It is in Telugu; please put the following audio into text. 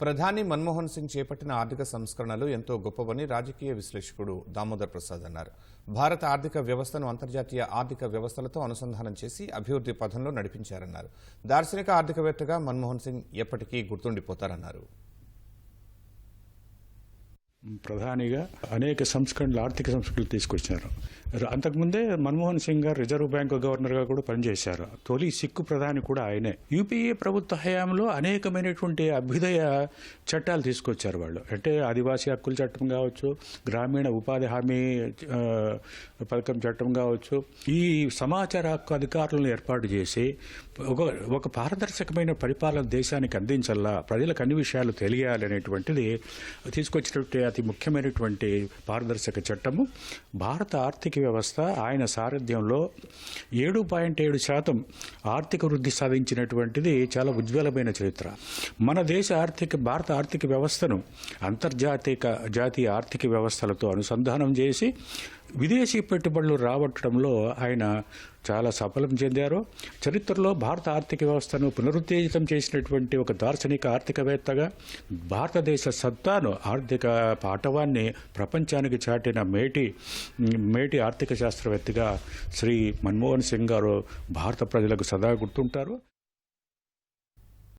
ప్రధాని మన్మోహన్ సింగ్ చేపట్టిన ఆర్థిక సంస్కరణలు ఎంతో గొప్పవని రాజకీయ విశ్లేషకుడు దామోదర్ ప్రసాద్ అన్నారు. భారత ఆర్థిక వ్యవస్థను అంతర్జాతీయ ఆర్థిక వ్యవస్థలతో అనుసంధానం చేసి అభివృద్ధి పథంలో నడిపించారన్నారు. దార్శనిక ఆర్థికవేత్తగా మన్మోహన్ సింగ్ ఎప్పటికీ గుర్తుండిపోతారన్నారు. ప్రధానిగా అనేక సంస్కరణలు ఆర్థిక సంస్కరణలు తీసుకొచ్చారు. అంతకుముందే మన్మోహన్ సింగ్ గారు రిజర్వ్ బ్యాంకు గవర్నర్గా కూడా పనిచేశారు. తొలి సిక్కు ప్రధాని కూడా ఆయనే. యూపీఏ ప్రభుత్వ హయాంలో అనేకమైనటువంటి అభ్యుదయ చట్టాలు తీసుకొచ్చారు వాళ్ళు. అంటే ఆదివాసీ హక్కుల చట్టం కావచ్చు గ్రామీణ ఉపాధి హామీ పథకం చట్టం కావచ్చు. ఈ సమాచార హక్కు అధికారులను ఏర్పాటు చేసి ఒక ఒక పారదర్శకమైన పరిపాలన దేశానికి అందించాలా ప్రజలకు అన్ని విషయాలు తెలియాలి అనేటువంటిది తీసుకొచ్చినటువంటి అతి ముఖ్యమైనటువంటి పారదర్శక చట్టము. భారత ఆర్థిక వ్యవస్థ ఆయన సారథ్యంలో ఏడు పాయింట్ ఏడు శాతం ఆర్థిక వృద్ధి సాధించినటువంటిది చాలా ఉజ్వలమైన చరిత్ర. మన దేశ ఆర్థిక భారత ఆర్థిక వ్యవస్థను అంతర్జాతీయ జాతీయ ఆర్థిక వ్యవస్థలతో అనుసంధానం చేసి విదేశీ పెట్టుబడులు రాబట్టడంలో ఆయన చాలా సఫలం చెందారు. చరిత్రలో భారత ఆర్థిక వ్యవస్థను పునరుత్తేజితం చేసినటువంటి ఒక దార్శనిక ఆర్థికవేత్తగా భారతదేశ సత్తాను ఆర్థిక పాఠవాన్ని ప్రపంచానికి చాటిన మేటి మేటి ఆర్థిక శాస్త్రవేత్తగా శ్రీ మన్మోహన్ సింగ్ గారు భారత ప్రజలకు సదా గుర్తుంటారు.